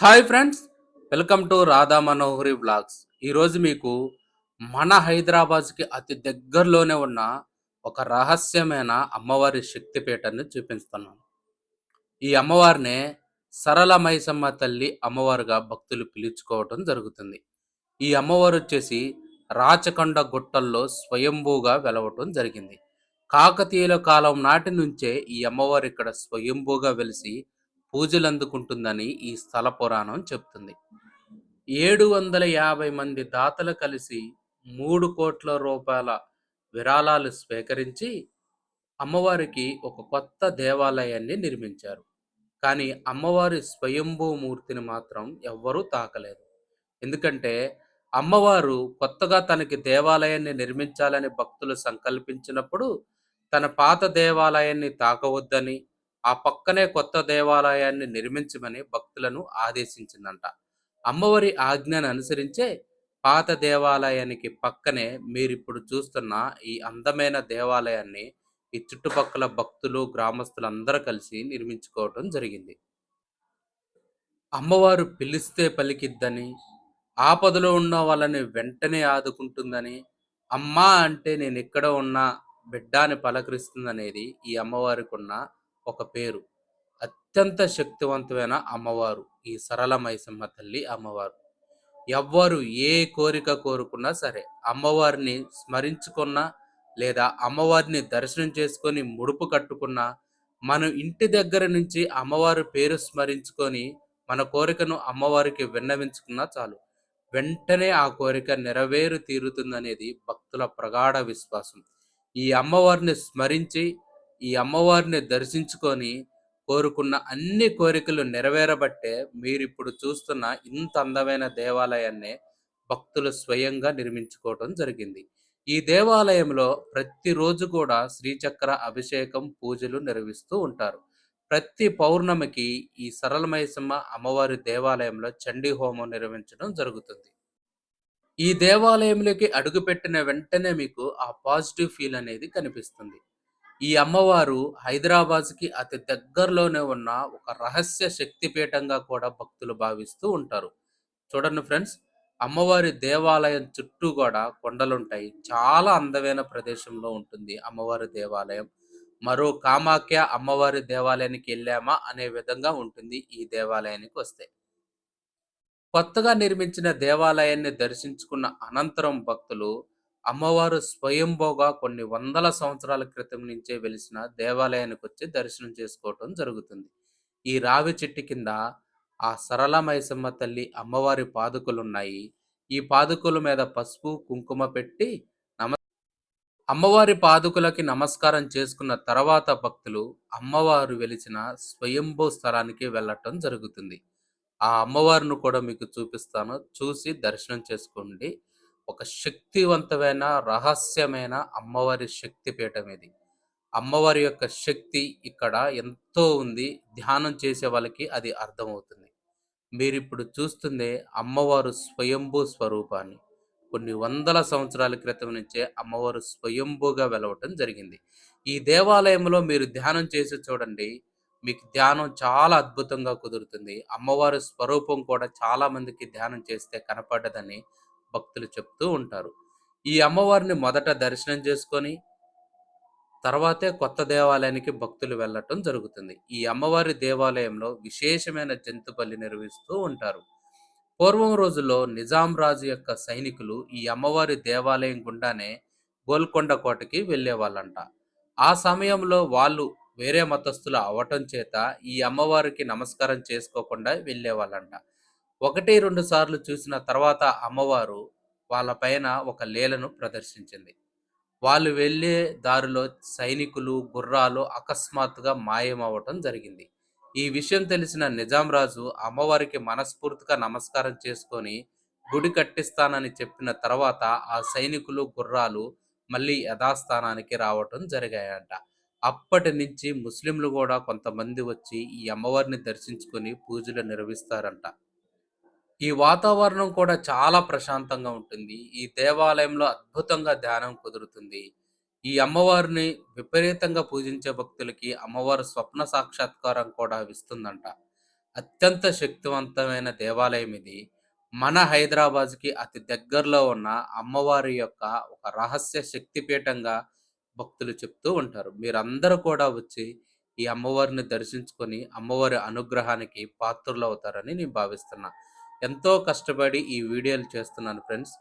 Hi friends welcome to Radha Manohari vlogs. ఈరోజు మీకు మన హైదరాబాద్కి అతి దగ్గరలోనే ఉన్న ఒక రహస్యమైన అమ్మవారి శక్తిపీఠాన్ని చూపిస్తున్నాను. ఈ అమ్మవారినే సరళ మైసమ్మ తల్లి అమ్మవారుగా భక్తులు పిలుచుకోవటం జరుగుతుంది. ఈ అమ్మవారు వచ్చేసి రాచకొండ గుట్టల్లో స్వయంభూగా వెలవటం జరిగింది. కాకతీయుల కాలం నాటి నుంచే ఈ అమ్మవారు ఇక్కడ స్వయంభూగా వెలిసి పూజలు అందుకుంటుందని ఈ స్థల పురాణం చెప్తుంది. ఏడు వందల యాభై మంది దాతలు కలిసి మూడు కోట్ల రూపాయల విరాళాలు స్వీకరించి అమ్మవారికి ఒక కొత్త దేవాలయాన్ని నిర్మించారు. కానీ అమ్మవారి స్వయంభూ మూర్తిని మాత్రం ఎవ్వరూ తాకలేదు. ఎందుకంటే అమ్మవారు కొత్తగా తనకి దేవాలయాన్ని నిర్మించాలని భక్తులు సంకల్పించినప్పుడు తన పాత దేవాలయాన్ని తాకవద్దని ఆ పక్కనే కొత్త దేవాలయాన్ని నిర్మించమని భక్తులను ఆదేశించిందంట. అమ్మవారి ఆజ్ఞను అనుసరించే పాత దేవాలయానికి పక్కనే మీరిప్పుడు చూస్తున్న ఈ అందమైన దేవాలయాన్ని ఈ చుట్టుపక్కల భక్తులు గ్రామస్తులందరూ కలిసి నిర్మించుకోవటం జరిగింది. అమ్మవారు పిలిస్తే పలికిద్దని ఆపదలో ఉన్న వాళ్ళని వెంటనే ఆదుకుంటుందని అమ్మా అంటే నేను ఎక్కడ ఉన్నా బిడ్డాని పలకరిస్తుందనేది ఈ అమ్మవారికి ఉన్న ఒక పేరు. అత్యంత శక్తివంతమైన అమ్మవారు. ఈ సరళ మైసమ్మ తల్లి అమ్మవారు. ఎవ్వరు ఏ కోరిక కోరుకున్నా సరే అమ్మవారిని స్మరించుకున్నా లేదా అమ్మవారిని దర్శనం చేసుకొని ముడుపు కట్టుకున్నా మన ఇంటి దగ్గర నుంచి అమ్మవారి పేరు స్మరించుకొని మన కోరికను అమ్మవారికి విన్నవించుకున్నా చాలు. వెంటనే ఆ కోరిక నెరవేరు తీరుతుందనేది భక్తుల ప్రగాఢ విశ్వాసం. ఈ అమ్మవారిని స్మరించి ఈ అమ్మవారిని దర్శించుకొని కోరుకున్న అన్ని కోరికలు నెరవేరబట్టే మీరిప్పుడు చూస్తున్న ఇంత అందమైన దేవాలయాన్ని భక్తులు స్వయంగా నిర్మించుకోవటం జరిగింది. ఈ దేవాలయంలో ప్రతిరోజు కూడా శ్రీచక్ర అభిషేకం పూజలు నిర్వహిస్తూ ఉంటారు. ప్రతి పౌర్ణమికి ఈ సరళమైసమ్మ అమ్మవారి దేవాలయంలో చండీ హోమం నిర్వహించడం జరుగుతుంది. ఈ దేవాలయంలోకి అడుగుపెట్టిన వెంటనే మీకు ఆ పాజిటివ్ ఫీల్ అనేది కనిపిస్తుంది. ఈ అమ్మవారు హైదరాబాద్కి అతి దగ్గరలోనే ఉన్న ఒక రహస్య శక్తిపీఠంగా కూడా భక్తులు భావిస్తూ ఉంటారు. చూడండి ఫ్రెండ్స్ అమ్మవారి దేవాలయం చుట్టూ కూడా కొండలుంటాయి. చాలా అందమైన ప్రదేశంలో ఉంటుంది అమ్మవారి దేవాలయం. మరో కామాఖ్య అమ్మవారి దేవాలయానికి వెళ్ళామా అనే విధంగా ఉంటుంది ఈ దేవాలయానికి వస్తే. కొత్తగా నిర్మించిన దేవాలయాన్ని దర్శించుకున్న అనంతరం భక్తులు అమ్మవారు స్వయంభోగా కొన్ని వందల సంవత్సరాల క్రితం నుంచే వెలిసిన దేవాలయానికి వచ్చి దర్శనం చేసుకోవటం జరుగుతుంది. ఈ రావి చెట్టు కింద ఆ సరళ మైసమ్మ తల్లి అమ్మవారి పాదుకలున్నాయి. ఈ పాదుకల మీద పసుపు కుంకుమ పెట్టి నమ అమ్మవారి పాదుకులకి నమస్కారం చేసుకున్న తర్వాత భక్తులు అమ్మవారు వెలిచిన స్వయంభూ స్థలానికి వెళ్ళటం జరుగుతుంది. ఆ అమ్మవారిని కూడా మీకు చూపిస్తాను. చూసి దర్శనం చేసుకోండి. ఒక శక్తివంతమైన రహస్యమైన అమ్మవారి శక్తి పీఠం ఇది. అమ్మవారి యొక్క శక్తి ఇక్కడ ఎంతో ఉంది. ధ్యానం చేసే వాళ్ళకి అది అర్థమవుతుంది. మీరు ఇప్పుడు చూస్తుందే అమ్మవారు స్వయంభూ స్వరూపాన్ని. కొన్ని వందల సంవత్సరాల క్రితం నుంచే అమ్మవారు స్వయంభూగా వెలవటం జరిగింది. ఈ దేవాలయంలో మీరు ధ్యానం చేసి చూడండి మీకు ధ్యానం చాలా అద్భుతంగా కుదురుతుంది. అమ్మవారి స్వరూపం కూడా చాలా మందికి ధ్యానం చేస్తే కనపడ్డదని భక్తులు చెప్తూ ఉంటారు. ఈ అమ్మవారిని మొదట దర్శనం చేసుకొని తర్వాతే కొత్త దేవాలయానికి భక్తులు వెళ్ళటం జరుగుతుంది. ఈ అమ్మవారి దేవాలయంలో విశేషమైన జంతు బలి నిర్వహిస్తూ ఉంటారు. పూర్వం రోజుల్లో నిజాం రాజు యొక్క సైనికులు ఈ అమ్మవారి దేవాలయం గుండానే గోల్కొండ కోటకి వెళ్ళేవాళ్ళంట. ఆ సమయంలో వాళ్ళు వేరే మతస్థులు అవటం చేత ఈ అమ్మవారికి నమస్కారం చేసుకోకుండా వెళ్ళేవాళ్ళంట. ఒకటి రెండు సార్లు చూసిన తర్వాత అమ్మవారు వాళ్ళ పైన ఒక లీలను ప్రదర్శించింది. వాళ్ళు వెళ్ళే దారిలో సైనికులు గుర్రాలు అకస్మాత్తుగా మాయమవ్వటం జరిగింది. ఈ విషయం తెలిసిన నిజాం రాజు అమ్మవారికి మనస్ఫూర్తిగా నమస్కారం చేసుకొని గుడి కట్టిస్తానని చెప్పిన తర్వాత ఆ సైనికులు గుర్రాలు మళ్ళీ యథాస్థానానికి రావటం జరిగాయంట. అప్పటి నుంచి ముస్లింలు కూడా కొంతమంది వచ్చి ఈ అమ్మవారిని దర్శించుకొని పూజలు నిర్వహిస్తారంట. ఈ వాతావరణం కూడా చాలా ప్రశాంతంగా ఉంటుంది ఈ దేవాలయంలో అద్భుతంగా ధ్యానం కుదురుతుంది ఈ అమ్మవారిని విపరీతంగా పూజించే భక్తులకి అమ్మవారు స్వప్న సాక్షాత్కారం కూడా ఇస్తుందంట అత్యంత శక్తివంతమైన దేవాలయం ఇది. మన హైదరాబాద్‌కి అతి దగ్గరలో ఉన్న అమ్మవారి యొక్క ఒక రహస్య శక్తిపీఠంగా భక్తులు చెప్తూ ఉంటారు. మీరందరూ కూడా వచ్చి ఈ అమ్మవారిని దర్శించుకొని, అమ్మవారి అనుగ్రహానికి పాత్రులవుతారని నేను భావిస్తున్నా. ఎంతో కష్టపడి ఈ వీడియోలు చేస్తున్నాను ఫ్రెండ్స్.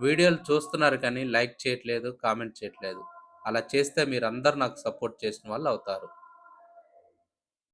వీడియోలు చూస్తున్నారు కానీ లైక్ చేయట్లేదు, కామెంట్ చేయట్లేదు. అలా చేస్తే మీరందరూ నాకు సపోర్ట్ చేసిన వాళ్ళు అవుతారు